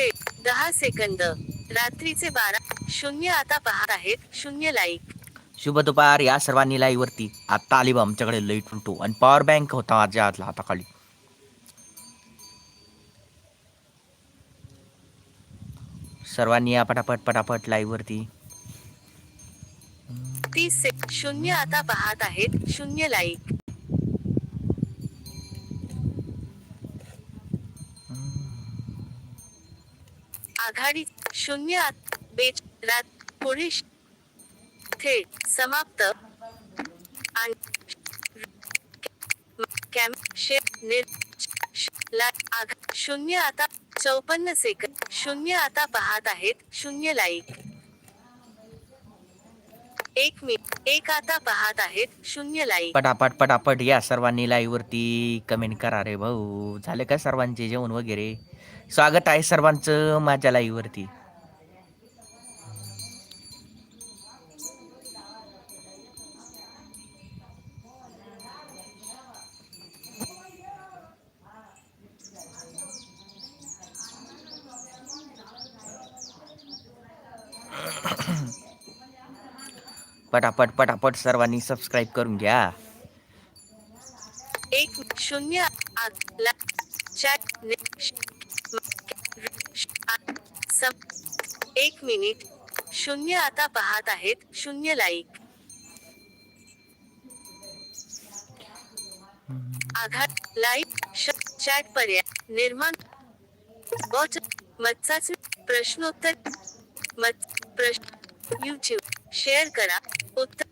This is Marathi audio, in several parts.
थेट दहा सेकंद. रात्रीचे बारा. शून्य आता पाहत आहेत. शून्य लाईक शुभ दुपार या सर्वांनी लाईव्ह वरती. आता आली बा आमच्याकडे लाइट उलटू. आणि पॉवर बँक होता माझ्या हातला हाताखाली सर्वांनी या पटापट पटापट लाईव्ह वरती. तीस से शून्य आता पाहत आहेत. शून्य लाईक आघाडी शून्य आत बेच रात पुढे श- थेट समाप्त. आणि कॅम शे निर आघ शून्य आता चौपन्न सेकंद शून्य आता पाहत आहेत शून्य लाईक एक मिनिट एक आता पाहत आहेत शून्य लाईक पटापट पटापट या सर्वांनी लाईव्ह वरती कमेंट करा रे भाऊ. झाले का सर्वांचे जेवण वगैरे? स्वागत आहे सर्वांचं माझ्या लाईव्ह वरती. पटापट पटापट सर्वांनी सबस्क्राईब करून घ्या. एक शून्य आत ला चॅट नि- श- म- श- आ- एक मिनिट. शून्य आता पाहत आहेत. शून्य लाईक आघात लाईक श- चॅट पर्याय निर्माण. बॉच मत्साचे प्रश्नोत्तर. मत प्रश्न युट्यूब शेअर करा. उत्तर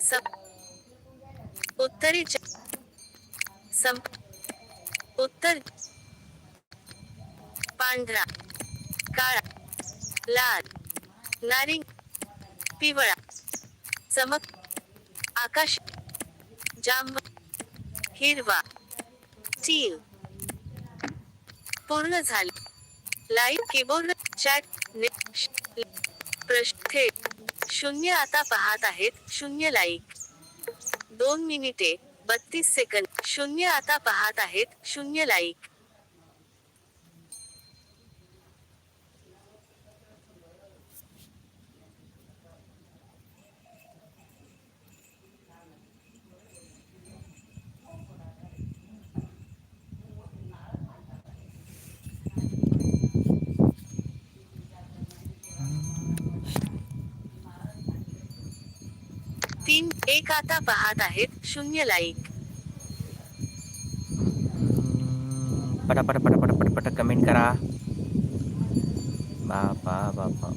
सम उत्तरे सम संप उत्तर पांढरा. लाल नारिंग पिवळा चमक आकाश जांभ हिरवा टील पूर्ण झाले. लाईव्ह कीबोर्ड चॅट ने- प्रश्न थेट शून्य आता पाहत आहेत शून्य लाईक. दोन मिनिटे बत्तीस सेकंद. शून्य आता पाहत आहेत शून्य लाईक तीन एक आता पाहत आहेत शून्य लाईक पटापट पटापट पटापट कमेंट करा. बापा बापा.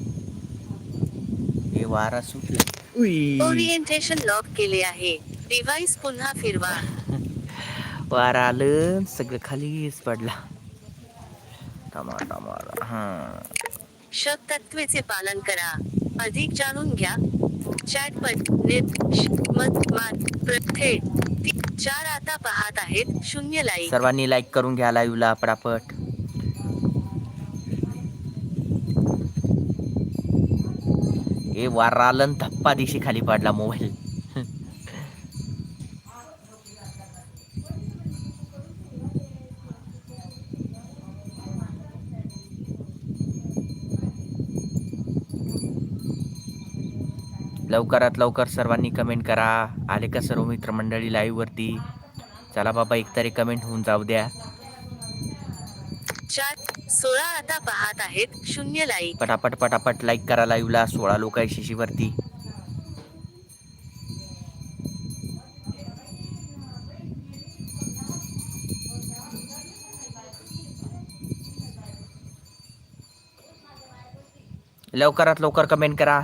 हे वारा सुटले. उई. ओरिएंटेशन लॉक केले आहे. डिव्हाइस पुन्हा फिरवा. वारा आलं सगळं खालीच पडला. टमा टमा हा. शक तत्वेचे पालन करा. अधिक जाणून घ्या. चॅट नेत मान चार आता पाहत आहेत. शून्य लाईक सर्वांनी लाईक करून घ्या लाईव्हला पटापट. ए वारालन धप्पा दिशी खाली पडला मोबाईल लवकरात लवकर सर्वांनी कमेंट करा. आले का सर्व मित्रमंडळी लाईव्ह वरती? चला बाबा एकतरी कमेंट होऊन जाऊ द्या. चार सोळा आता पाहत आहेत. शून्य लाईक पटापट पटापट लाईक करा लाईव्हला सोळा लोक आहे शिशीवरती लवकरात लवकर कमेंट करा.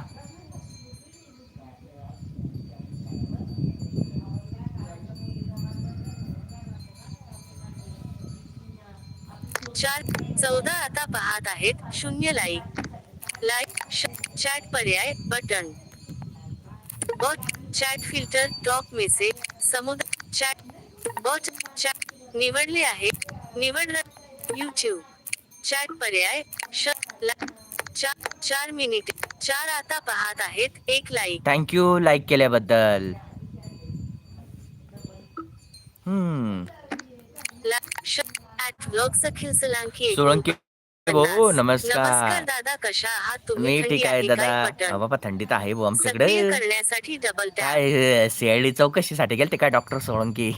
चार चौदा आता पाहत आहेत. शून्य लाईक लाईक चॅट पर्याय button bot chat filter top message समुद्र चॅट बॉट चॅट निवडले आहे निवड युट्यूब चॅट पर्याय श ला- चार मिनिट चार आता पाहत आहेत एक लाईक थँक्यू लाईक केल्याबद्दल. हम्म ब्लॉग सखील सलांकी सोळंकी भाऊ, नमस्कार. नमस्कार दादा कशा आहात तुम्ही? मी ठीक आहे दादा. बाबा थंडीत आहे भाऊ सक्रिय आमच्याकडे करण्यासाठी डबल काय सीआयडी चौकशीसाठी गेलते काय डॉक्टर सोळंकी?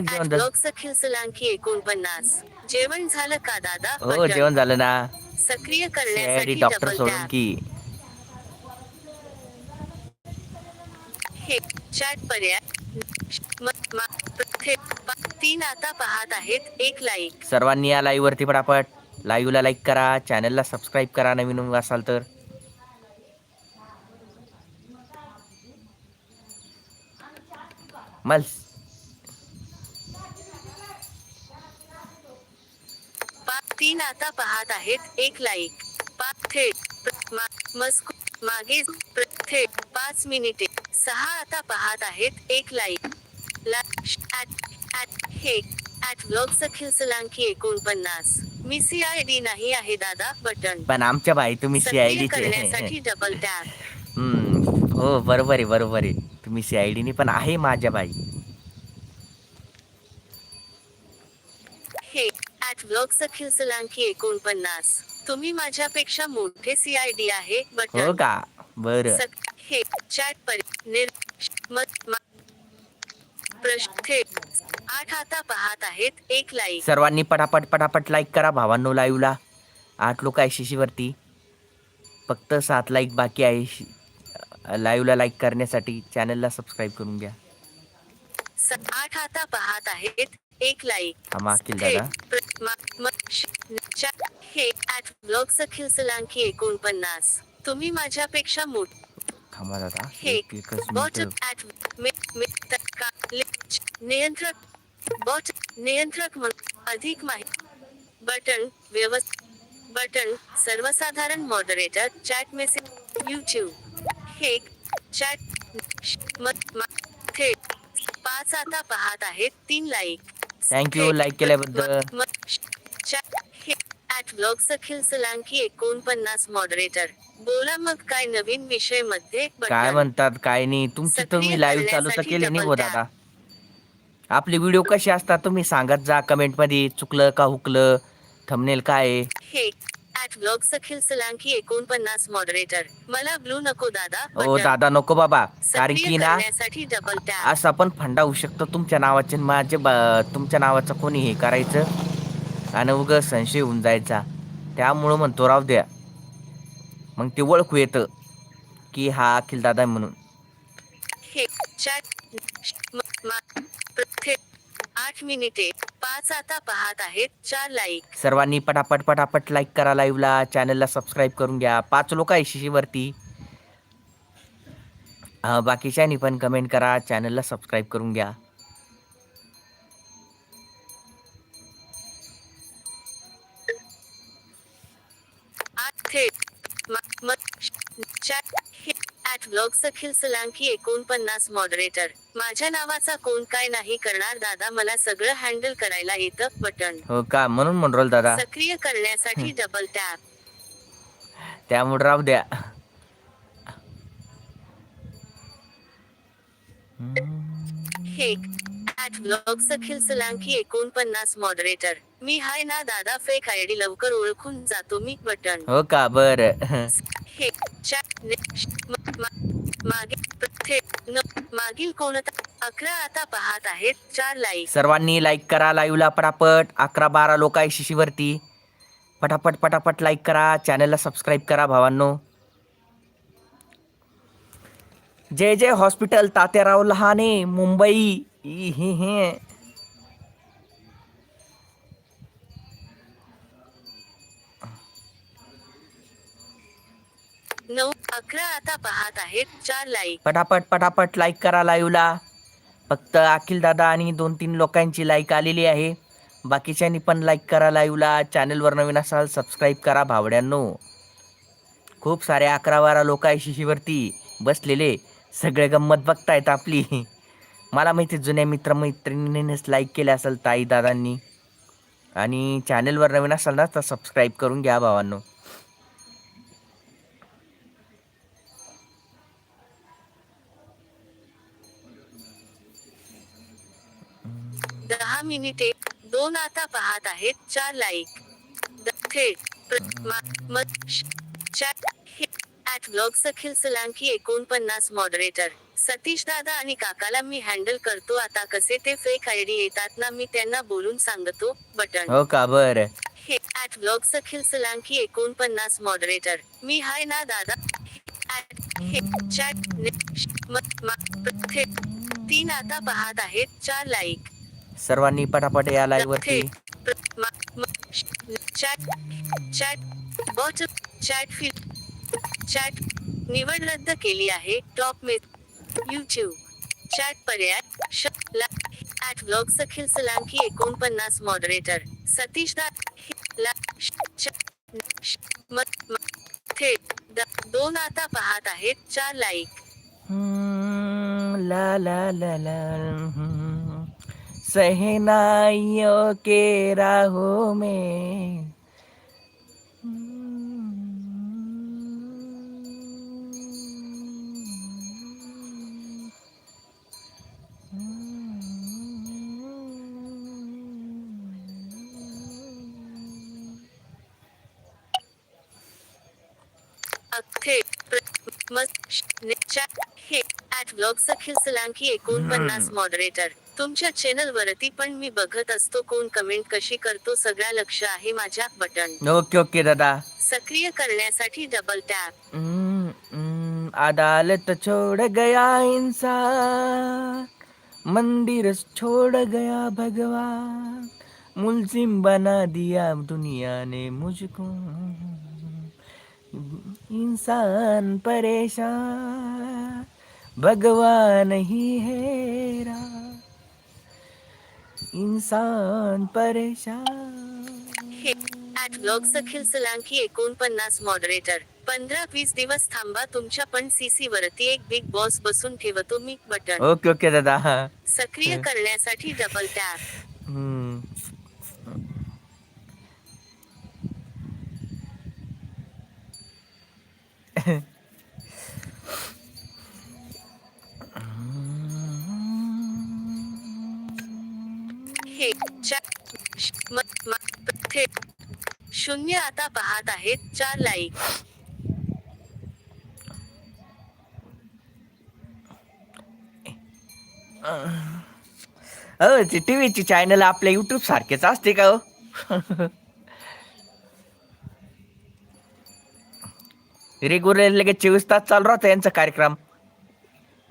झालं सखील सलांकी एकोणपन्नास. जेवण झालं का दादा? हो बटन. जेवण झालं ना. सक्रिय सीआयडी करण्यासाठी डॉक्टर डबल टॅप सोळंकी. हे चॅट पर्याय. म- मा- थे- पा- तीन आता पाहत आहेत एक लाईक सर्वांनी या लाईव्ह वरती पटापट लाईव्हला लाईक करा चॅनलला सबस्क्राईब करा नवीन असाल तर. मल पाच तीन आता पाहत आहेत एक लाईक पाच थेट मस्क मागे थेट पाच मिनिटे सहा आता पाहत आहेत एक लाईक एकोणपन्नास. मी सी आय डी नाही आहे दादा बटन. पण आमच्या बाई तुम्ही सीआयडीचे करण्यासाठी डबल टॅप हो बरोबर आहे बरोबर आहे. तुम्ही सीआयडीने पण आहे माझ्या बाई. हे ऍट ब्लॉग सखील सलांकी एकोणपन्नास. तुम्ही माझ्यापेक्षा मोठे सी आय डी आहे हो बटन का? बरं. हे चॅट पर निर प्रश्न आठ आता पाहत आहेत एक लाईक सर्वांनी पटापट पटापट लाईक करा भावांनो लाईव्हला आठ लोक आहे शिशीवरती. फक्त सात लाईक बाकी आहे लाईव्हला लाईक करण्यासाठी. चॅनलला सबस्क्राईब करून घ्या. आठ आता पाहत आहेत एक लाईक हा मागतील थेट दादा. प्र- मा- म- श- chat at blog Sakhil Salanki एकोणपन्नास. तुम्ही माझ्यापेक्षा मोठ थांबा दादा. हे नियंत्रक बॉट नियंत्रक अधिक माहिती. बटन व्यवस्थ बटन सर्वसाधारण मॉडरेटर चॅट मेसेज यूट्यूब हे चॅट थेट पाच आता पाहत आहेत तीन लाईक you, like केल्याबद्दल. Chat at blog Sakhil Salanki एकोणपन्नास मॉडरेटर बोला मग काय नवीन विषयमध्ये काय म्हणतात काय नाही तुमची तुम्ही लाईव्ह चालू तर केले नाही हो. दादा आपले व्हिडिओ कसे असतात तुम्ही सांगत जा कमेंटमध्ये. चुकलं का हुकलं? थंबनेल काय आहे? हे ऍट ब्लॉग सखील सलांकी एकोणपन्नास मॉडरेटर मला ब्लू नको दादा ओ बटन. दादा नको बाबा. कारण की ना डबल टॅप असं पण फंडा होऊ शकतो तुमच्या नावाचे माझे तुमच्या नावाचं कोणी हे करायचं? आणि उग संशय होऊन जायचा. त्यामुळं म्हणतो राव द्या. मग ते ओळखू येतं की हा अखिल दादा म्हणून. हे आठ मिनिटे. पाच आता पाहत आहेत चार लाईक सर्वांनी पटापट पटापट लाईक करा लाईव्हला चॅनलला सबस्क्राईब करून घ्या. पाच लोक आहे वरती बाकीच्यानी बाकीच्यांनी पण कमेंट करा. चॅनलला सबस्क्राईब करून घ्या. ब्लॉग सखील सलांकी एकोणपन्नास मॉडरेटर माझ्या नावाचा कोण काय नाही करणार दादा मला सगळं हँडल करायला येतं बटन हो का? म्हणून म्हणून दादा. सक्रिय करण्यासाठी डबल टॅप त्यामुळे राहू द्या. ऍट ब्लॉग सखील सलांकी एकोणपन्नास मॉडरेटर मी हाय ना दादा फेक आयडी लवकर ओळखून जातो मी बटन हो का? बर. हे चॅट श- म- मा- मागे प्रथे- न- मागील कोणता अकरा आता पाहत आहेत चार लाईक सर्वांनी लाईक करा लाईव्हला पटापट अकरा बारा लोक आहे शिशीवरती. पटापट पटापट लाईक करा चॅनलला सबस्क्राईब करा भावांनो. जय जय हॉस्पिटल तात्याराव लहाने मुंबई. हे हे. नऊ अकरा आता पाहत आहेत चार लाईक पटापट पटापट लाईक करा लाईव्हला. फक्त अखिल दादा आणि दोन तीन लोकांची लाईक आलेली आहे. बाकीच्यांनी पण लाईक करा लाईव्हला. चॅनलवर नवीन असाल सबस्क्राईब करा भावड्यांनो. खूप सारे अकरा बारा लोक आहे शिशीवरती. बसलेले. सगळे गंमत बघतायत आपली. मला माहिती आहे, जुन्या मित्रमैत्रिणींनीच लाईक केले असेल ताई दादांनी. आणि चॅनलवर नवीन असाल ना तर सबस्क्राईब करून घ्या भावांनो. मिनिटे दोन आता पाहत आहेत चार लाईक सलांकी एकोणपन्नास मॉडरेटर सतीश दादा आणि काकाला मी हँडल करतो. आता कसे ते फेक आयडी येतात ना मी त्यांना बोलून सांगतो. बटन. हो का बर? हे ऍट ब्लॉग सखील सलांकी एकोणपन्नास मॉडरेटर मी हाय ना दादा? तीन आता पाहत आहेत चार लाईक सर्वांनी पटापट या लाईव्ह वरती. Chat chat bot chat field chat निवड रद्द केली आहे. टॉप मे युट्यूब चॅट पर्याय ऍट ब्लॉग सखील सलांकी एकोणपन्नास मॉडरेटर सतीश दा थेट द- दोन आता पाहत आहेत. चार लाईक ला ला ला ला. सहनाइयों के राहों में। अख्थे प्र- मस- श- ने- चॅट हे ऍट ब्लॉग सखील सलांकी एकोणपन्नास मॉडरेटर तुमच्या चॅनल वरती पण मी बघत असतो कोण कमेंट कशी करतो सगळा लक्ष आहे माझ्या बटन. ओके ओके दादा. सक्रिय करण्यासाठी डबल टॅप अदालत छोड़ गया इंसान. मंदिर छोड़ गया भगवान. मुलजिम बना दिया दुनिया ने मुझको. इंसान परेशान. भगवान ही हेरा इंसान परेशान. हे ऍट ब्लॉग सखील सलांकी एकोणपन्नास मॉडरेटर पंधरा वीस दिवस थांबा तुमच्या पण सीसी वरती एक बिग बॉस बसून ठेवतो मी बटन. ओके ओके दादा. सक्रिय करण्यासाठी डबल टॅप शून्य आता पाहत आहेत चार लाईक अ ते टीव्हीची चॅनल आपल्या युट्यूब सारखेच असते का हो रेग्युलर लगेच चोवीस तास चालू राहतो यांचा कार्यक्रम.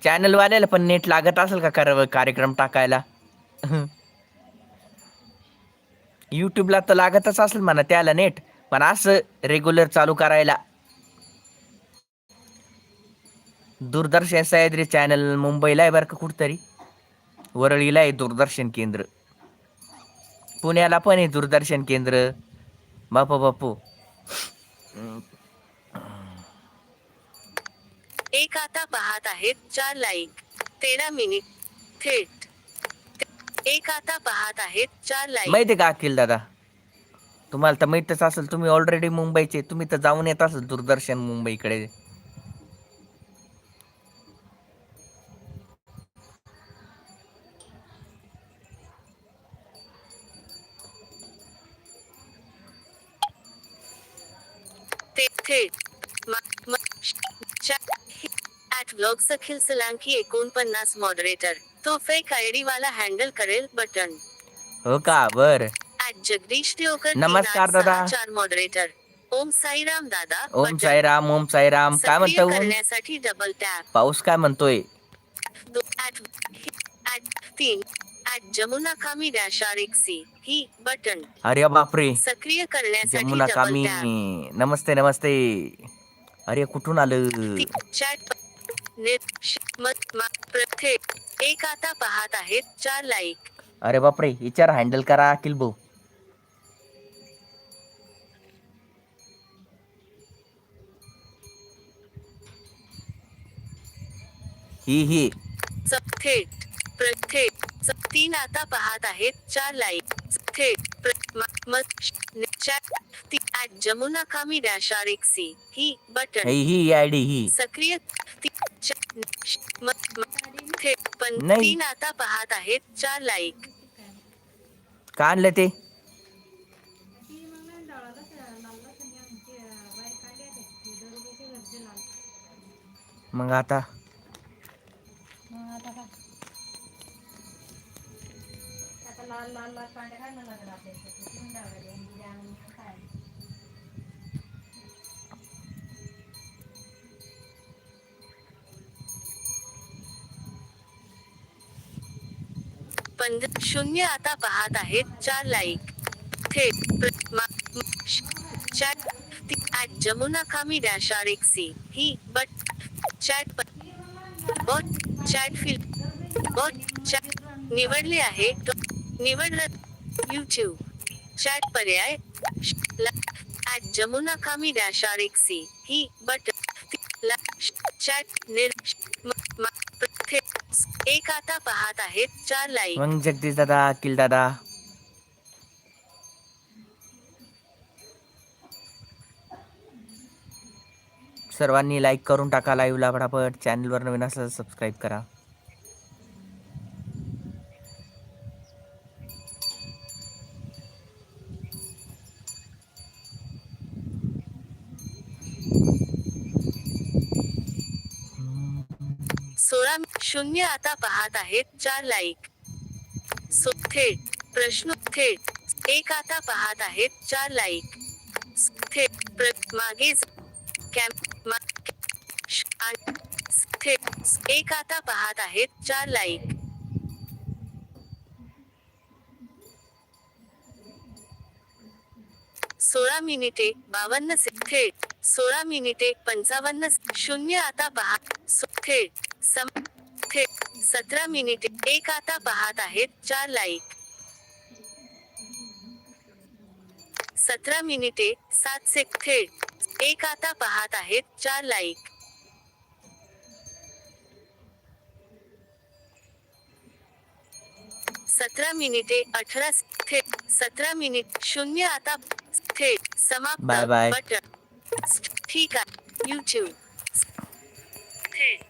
चॅनल वाल्याला पण नेट लागत असेल का कार्यक्रम टाकायला? यूट्यूबला तर लागतच असेल म्हणा त्याला नेट पण असं रेग्युलर चालू करायला. दूरदर्शन सह्याद्री चॅनल मुंबईला आहे बरं का कुठतरी. वरळीला आहे दूरदर्शन केंद्र. पुण्याला पण आहे दूरदर्शन केंद्र. बापू बापू. एक आता पाहत आहेत चार लाईक तेरा मिनिट थेट. एक आता पाहत आहेत चार लाईक माहिती आहे का अखिल दादा? तुम्हाला तर माहीतच असेल तुम्ही ऑलरेडी मुंबईचे तुम्ही तर जाऊन येत असेल दूरदर्शन मुंबईकडे. ते थेट म- म- श- chat at blog Sakhil Salanki एकोणपन्नास मॉडरेटर तो फेक आयडी वाला हँडल करेल बटन हो का? बर. ऍट जगदीश देवकर नमस्कार दादा. चार मॉडरेटर ओम साईराम दादा. ओम बटन. साईराम ओम साईराम. काय सक्रिय म्हणतो? ऊन? करण्यासाठी डबल टॅप पाऊस काय म्हणतोय? दो ऍट ऍट तीन. At Jamuna Kami dash R he button अरे बापरे. सक्रिय करण्यासाठी जमुना डबल कामी. टॅप नमस्ते नमस्ते. अरे कुठून आलं? चॅट नेट मत प्रत्येक एक आता पाहत आहेत चार लाईक. अरे बापरे विचार हँडल करा अखिल भाऊ. ही ही. थेट प्रत्येक तीन आता पाहत आहेत चार लाईक. थेट जमुना कामी डॅश आर एक्सी ही बटन ही आयडी ही सक्रिय पण तीन आता पाहत आहेत चार लाईक काढलं ते? मग आता लाल लाल लाल कांडे काय मला लागत पंध शून्य आता पाहत आहेत. चार लाईक थेट चॅट ती- जमुना खामी डॅश आर एक्सी ही बट चॅट प- bot chat fill bot chat निवडले आहे. निवडलं. निवड यूट्यूब चॅट पर्याय. At Jamuna Khami dash R एक्सी ही बट चॅट निर एक आता पाहत आहेत चार लाईक मग जगदीश दादा अखिल दादा. सर्वांनी लाईक करून टाका लाईव्हला फटाफट. चॅनलवर नवीन असल्यास सबस्क्राईब करा. सोळा शून्य आता पाहत आहेत चार लाईक सो थेट प्रश्न थेट एक आता पाहत आहेत चार लाईक थेट प्र मागे कॅम्प मा- श- थेट एक आता पाहत आहेत चार लाईक सोळा मिनिटे बावन्न से थेट सोळा मिनिटे पंचावन्न शून्य आता पहा थेट सम थेट सतरा मिनिटे एक आता पाहत आहेत चार लाईक. सतरा मिनिटे सात से थेट एक आता पाहत आहेत चार लाईक. सतरा मिनिटे अठरा थेट सतरा मिनिट शून्य आता थेट समाप्त. बटन. ठीक आहे यूट्यूब थेट